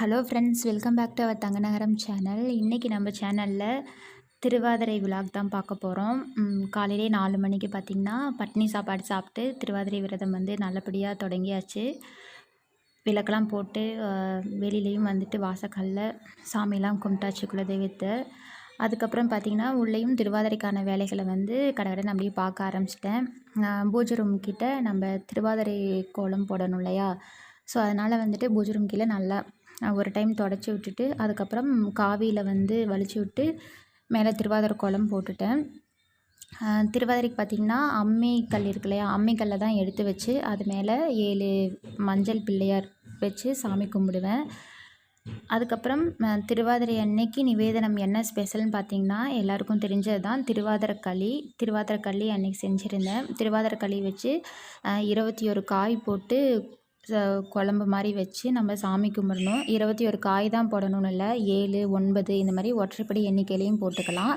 Hello friends welcome back to our Thanganagaram channel இன்றைக்கி நம்ம சேனலில் திருவாதிரை விழாக் தான் பார்க்க போகிறோம் காலையிலே நாலு மணிக்கு பார்த்திங்கன்னா பட்னி சாப்பாடு சாப்பிட்டு திருவாதிரை விரதம் வந்து நல்லபடியாக தொடங்கியாச்சு. விளக்கெல்லாம் போட்டு வெளியிலையும் வந்துட்டு வாசக்கல்ல சாமியெல்லாம் கும்பிட்டாச்சு குலதெய்வத்தை. அதுக்கப்புறம் பார்த்திங்கன்னா உள்ளேயும் திருவாதிரைக்கான வேலைகளை வந்து கடகடன் அப்படியே பார்க்க ஆரம்பிச்சிட்டேன். பூஜை ரூம் கிட்டே நம்ம திருவாதிரை கோலம் போடணும் இல்லையா? ஸோ அதனால் வந்துட்டு பூஜை ரூம் கீழே நல்லா ஒரு டைம் தொடச்சி விட்டுட்டு அதுக்கப்புறம் காவியில் வந்து வலிச்சு விட்டு மேலே திருவாதிரை கோலம் போட்டுட்டேன். திருவாதிரைக்கு பார்த்திங்கன்னா அம்மி கல் இருக்கு இல்லையா அம்மி கல்லை தான் எடுத்து வச்சு அது மேலே ஏழு மஞ்சள் பிள்ளையார் வச்சு சாமி கும்பிடுவேன். அதுக்கப்புறம் திருவாதிரை அன்னைக்கு நிவேதனம் என்ன ஸ்பெஷல்னு பார்த்தீங்கன்னா எல்லாருக்கும் தெரிஞ்சது தான் திருவாதிரை களி. திருவாதிரை களி அன்னைக்கு செஞ்சுருந்தேன். திருவாதிரை களி வச்சு இருபத்தி ஒரு காய் போட்டு குழம்பு மாதிரி வச்சு நம்ம சாமி கும்பிடணும். இருபத்தி ஒரு காய் தான் போடணும்னு இல்லை. ஏழு ஒன்பது இந்த மாதிரி ஒற்றைப்படி எண்ணிக்கையிலையும் போட்டுக்கலாம்.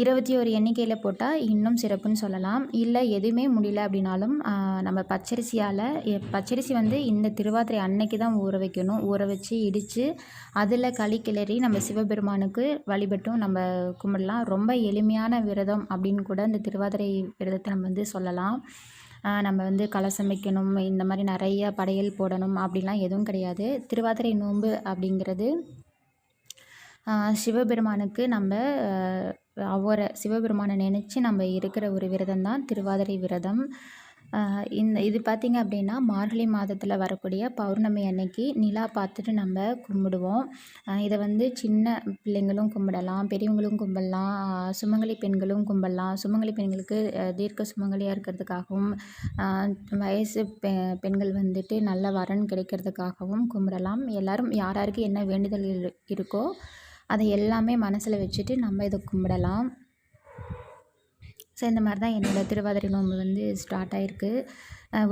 இருபத்தி ஒரு எண்ணிக்கையில் போட்டால் இன்னும் சிறப்புன்னு சொல்லலாம். இல்லை எதுவுமே முடியல அப்படின்னாலும் நம்ம பச்சரிசியால் பச்சரிசி வந்து இந்த திருவாதிரை அன்னைக்கு தான் ஊற வைக்கணும். ஊற வச்சு இடித்து அதில் களி கிளறி நம்ம சிவபெருமானுக்கு வழிபட்டும் நம்ம கும்பிடலாம். ரொம்ப எளிமையான விரதம் அப்படின்னு கூட இந்த திருவாதிரை விரதத்தை நம்ம வந்து சொல்லலாம். நம்ம வந்து கலசம் வைக்கணும் இந்த மாதிரி நிறைய படையல் போடணும் அப்படிலாம் எதுவும் கிடையாது. திருவாதிரை நோன்பு அப்படிங்கிறது சிவபெருமானுக்கு நம்ம அவரை சிவபெருமானை நினச்சி நம்ம இருக்கிற ஒரு விரதம் தான் திருவாதிரை விரதம். இந்த இது பார்த்திங்க அப்படின்னா மார்கழி மாதத்தில் வரக்கூடிய பௌர்ணமி அன்னைக்கு நிலா பார்த்துட்டு நம்ம கும்பிடுவோம். இதை வந்து சின்ன பிள்ளைங்களும் கும்பிடலாம் பெரியவங்களும் கும்பிடலாம் சுமங்கலி பெண்களும் கும்பிடலாம். சுமங்கலி பெண்களுக்கு தீர்க்க சுமங்கலியாக இருக்கிறதுக்காகவும் வயசு பெ பெண்கள் வந்துட்டு நல்ல வரன் கிடைக்கிறதுக்காகவும் கும்பிடலாம். எல்லோரும் யார் யாருக்கு என்ன வேண்டுதல் இருக்கோ அதை எல்லாமே மனசில் வச்சுட்டு நம்ம இதை கும்பிடலாம். ஸோ இந்த மாதிரி தான் என்னோடய திருவாதிரை நோன்பு வந்து ஸ்டார்ட் ஆகிருக்கு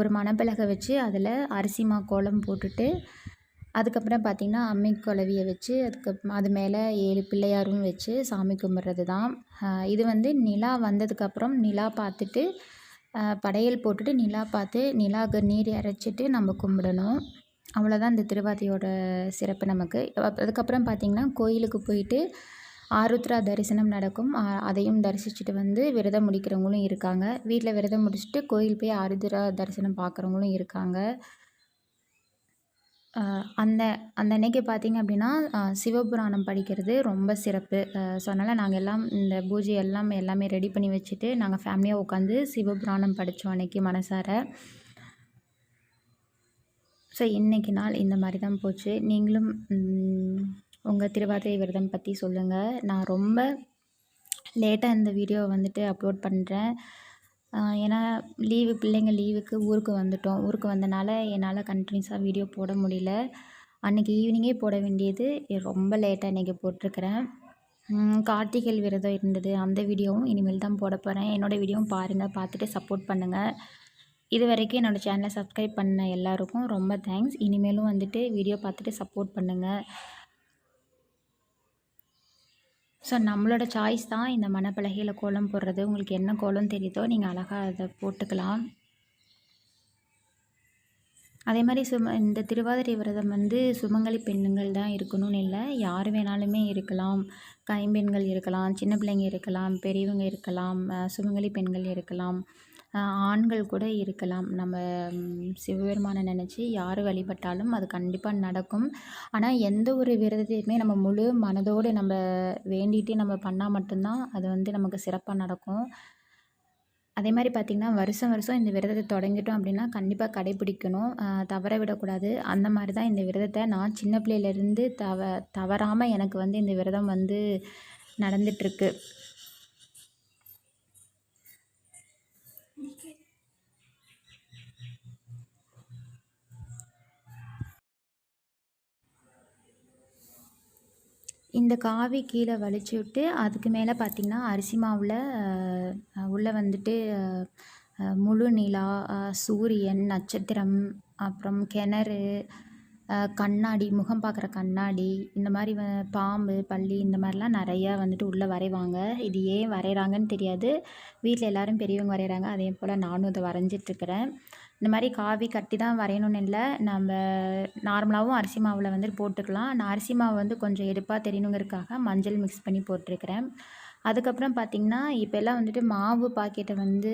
ஒரு மணப்பலகை வச்சு அதில் அரிசி மா கோலம் போட்டுட்டு அதுக்கப்புறம் பார்த்திங்கன்னா அம்மி குழவியை வச்சு அதுக்கு அது மேலே ஏழு பிள்ளையாரும் வச்சு சாமி கும்பிட்றது தான். இது வந்து நிலா வந்ததுக்கப்புறம் நிலா பார்த்துட்டு படையல் போட்டுட்டு நிலா பார்த்து நிலாவுக்கு நீர் இறைச்சிட்டு நம்ம கும்பிடணும். அவ்வளோதான் இந்த திருவாதியோட சிறப்பு நமக்கு. அதுக்கப்புறம் பார்த்திங்கன்னா கோயிலுக்கு போயிட்டு ஆருத்ரா தரிசனம் நடக்கும். அதையும் தரிசிச்சுட்டு வந்து விரதம் முடிக்கிறவங்களும் இருக்காங்க. வீட்டில் விரதம் முடிச்சுட்டு கோயில் போய் ஆருத்ரா தரிசனம் பார்க்குறவங்களும் இருக்காங்க. அந்த அந்த அன்னைக்கு பார்த்திங்க அப்படின்னா சிவபுராணம் படிக்கிறது ரொம்ப சிறப்பு. ஸோ அதனால் நாங்கள் எல்லாம் இந்த பூஜை எல்லாம் எல்லாமே ரெடி பண்ணி வச்சுட்டு நாங்கள் ஃபேமிலியாக உட்காந்து சிவபுராணம் படித்தோம் அன்றைக்கி மனசார. ஸோ இன்றைக்கி நாள் இந்த மாதிரி தான் போச்சு. நீங்களும் உங்கள் திருவாதிரை விரதம் பற்றி சொல்லுங்கள் நான் ரொம்ப லேட்டாக இந்த வீடியோவை வந்துட்டு அப்லோட் பண்ணுறேன் ஏன்னா லீவு பிள்ளைங்க லீவுக்கு ஊருக்கு வந்துட்டோம். ஊருக்கு வந்தனால என்னால் கண்டினியூஸாக வீடியோ போட முடியல. அன்றைக்கி ஈவினிங்கே போட வேண்டியது. ரொம்ப லேட்டாக இன்றைக்கி போட்டிருக்கிறேன். கார்த்திகை விரதம் இருந்தது. அந்த வீடியோவும் இனிமேல் தான் போட போகிறேன் என்னோடய வீடியோவும் பாருங்கள் பார்த்துட்டு சப்போர்ட் பண்ணுங்கள் இது வரைக்கும் என்னோடய சேனலை சப்ஸ்கிரைப் பண்ண எல்லாருக்கும் ரொம்ப தேங்க்ஸ் இனிமேலும் வந்துட்டு வீடியோ பார்த்துட்டு சப்போர்ட் பண்ணுங்கள் ஸோ நம்மளோட சாய்ஸ் தான் இந்த மணப்பலகையில் கோலம் போடுறது. உங்களுக்கு என்ன கோலம் தெரியுதோ நீங்கள் அழகாக அதை போட்டுக்கலாம். அதே மாதிரி சும இந்த திருவாதிரை விரதம் வந்து சுமங்கலி பெண்ணுங்கள் தான் இருக்கணும்னு இல்லை. யார் வேணாலுமே இருக்கலாம். கைம்பெண்கள் இருக்கலாம் சின்ன பிள்ளைங்க இருக்கலாம் பெரியவங்க இருக்கலாம் சுமங்கலி பெண்கள் இருக்கலாம். ஆண்கள் கூட இருக்கலாம். நம்ம சிவபெருமானை நினச்சி யார் வழிபட்டாலும் அது கண்டிப்பாக நடக்கும். ஆனால் எந்த ஒரு விரதத்தையுமே நம்ம முழு மனதோடு நம்ம வேண்டிகிட்டு நம்ம பண்ணால் மட்டும்தான் அது வந்து நமக்கு சிறப்பாக நடக்கும். அதே மாதிரி பார்த்திங்கன்னா வருஷம் வருஷம் இந்த விரதத்தை தொடங்கிட்டோம் அப்படின்னா கண்டிப்பாக கடைப்பிடிக்கணும் தவற விடக்கூடாது. அந்த மாதிரி தான் இந்த விரதத்தை நான் சின்ன பிள்ளையிலேருந்து தவ தவறாமல் எனக்கு வந்து இந்த விரதம் வந்து நடந்துகிட்ருக்கு இந்த காவி கீழே வலிச்சு விட்டு அதுக்கு மேலே பார்த்திங்கன்னா அரிசி மாவில் உள்ளே வந்துட்டு முழு நிலா சூரியன் நட்சத்திரம் அப்புறம் கிணறு கண்ணாடி முகம் பார்க்குற கண்ணாடி இந்த மாதிரி வ பாம்பு பல்லி இந்த மாதிரிலாம் நிறையா வந்துட்டு உள்ளே வரைவாங்க. இது ஏன் வரைகிறாங்கன்னு தெரியாது. வீட்டில் எல்லோரும் பெரியவங்க வரைகிறாங்க அதே போல் நானும் அதை வரைஞ்சிட்ருக்கிறேன் இந்த மாதிரி காவி கட்டி தான் வரையணும்னு இல்லை. நம்ம நார்மலாகவும் அரிசி மாவில் வந்துட்டு போட்டுக்கலாம். நான் அரிசி மாவு வந்து கொஞ்சம் எடுப்பாக தெரியணுங்கிறதுக்காக மஞ்சள் மிக்ஸ் பண்ணி போட்டிருக்கிறேன். அதுக்கப்புறம் பார்த்திங்கன்னா இப்போல்லாம் வந்துட்டு மாவு பாக்கெட்டை வந்து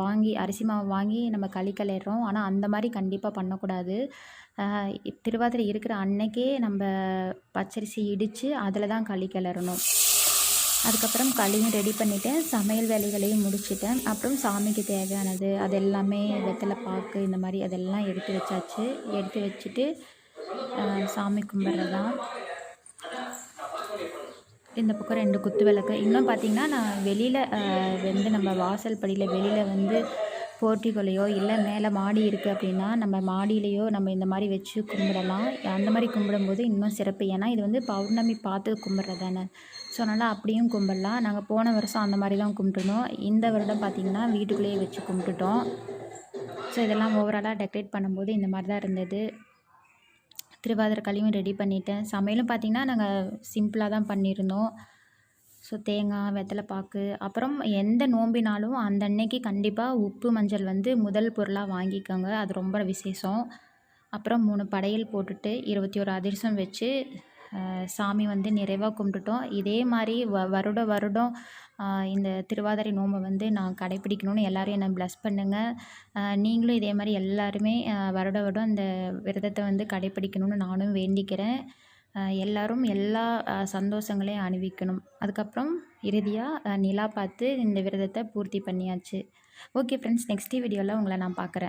வாங்கி அரிசி மாவு வாங்கி நம்ம களி கலையிறோம் ஆனால் அந்த மாதிரி கண்டிப்பாக பண்ணக்கூடாது. திருவாதிரை இருக்கிற அன்னைக்கே நம்ம பச்சரிசி இடித்து அதில் தான் களி கிளறணும். அதுக்கப்புறம் களியும் ரெடி பண்ணிவிட்டேன் சமையல் வேலைகளையும் முடிச்சிட்டேன். அப்புறம் சாமிக்கு தேவையானது அது எல்லாமே வெத்தலை பாக்கு இந்த மாதிரி அதெல்லாம் எடுத்து வச்சாச்சு. எடுத்து வச்சுட்டு சாமி கும்பிட்றது தான் இந்த பக்கம் ரெண்டு குத்து விளக்கு. இன்னும் பார்த்தீங்கன்னா நான் வெளியில் வந்து நம்ம வாசல் படியில் வெளியில் வந்து போர்ட்டிகோலையோ இல்லை மேலே மாடி இருக்குது அப்படின்னா நம்ம மாடியிலையோ நம்ம இந்த மாதிரி வச்சு கும்பிடலாம். அந்த மாதிரி கும்பிடும்போது இன்னும் சிறப்பு. ஏன்னா இது வந்து பௌர்ணமி பார்த்து கும்பிட்றது தானே ஸோ அதனால் அப்படியும் கும்பிடலாம். நாங்கள் போன வருஷம் அந்த மாதிரி தான் கும்பிட்டுருந்தோம். இந்த வருடம் பார்த்திங்கன்னா வீட்டுக்குள்ளேயே வச்சு கும்பிட்டுட்டோம். ஸோ இதெல்லாம் ஓவராலாக டெக்கரேட் பண்ணும்போது இந்த மாதிரி தான் இருந்தது. திருவாதிரை களியும் ரெடி பண்ணிட்டேன். சமையலும் பார்த்திங்கன்னா நாங்கள் சிம்பிளாக தான் பண்ணியிருந்தோம். ஸோ தேங்காய் வெத்தலை பாக்கு அப்புறம் எந்த நோம்பினாலும் அந்த அன்னைக்கு கண்டிப்பாக உப்பு மஞ்சள் வந்து முதல் பொருளாக வாங்கிக்கோங்க. அது ரொம்ப விசேஷம். அப்புறம் மூணு படையல் போட்டுட்டு இருபத்தி ஒரு அதிரசம் வச்சு சாமி வந்து நிறைவாக கும்பிட்டுட்டோம். இதே மாதிரி வ வருட வருடம் இந்த திருவாதிரை நோம்பை வந்து நான் கடைப்பிடிக்கணும்னு எல்லோரும் என்னை ப்ளஸ் பண்ணுங்கள் நீங்களும் இதே மாதிரி எல்லாருமே வருட வருடம் இந்த விரதத்தை வந்து கடைப்பிடிக்கணும்னு நானும் வேண்டிக்கிறேன். எல்லாரும் எல்லா சந்தோஷங்களையும் அணிவிக்கணும். அதுக்கப்புறம் இறுதியாக நிலா பார்த்து இந்த விரதத்தை பூர்த்தி பண்ணியாச்சு. ஓகே ஃப்ரெண்ட்ஸ் நெக்ஸ்ட் வீடியோவில் உங்களை நான் பார்க்குறேன்.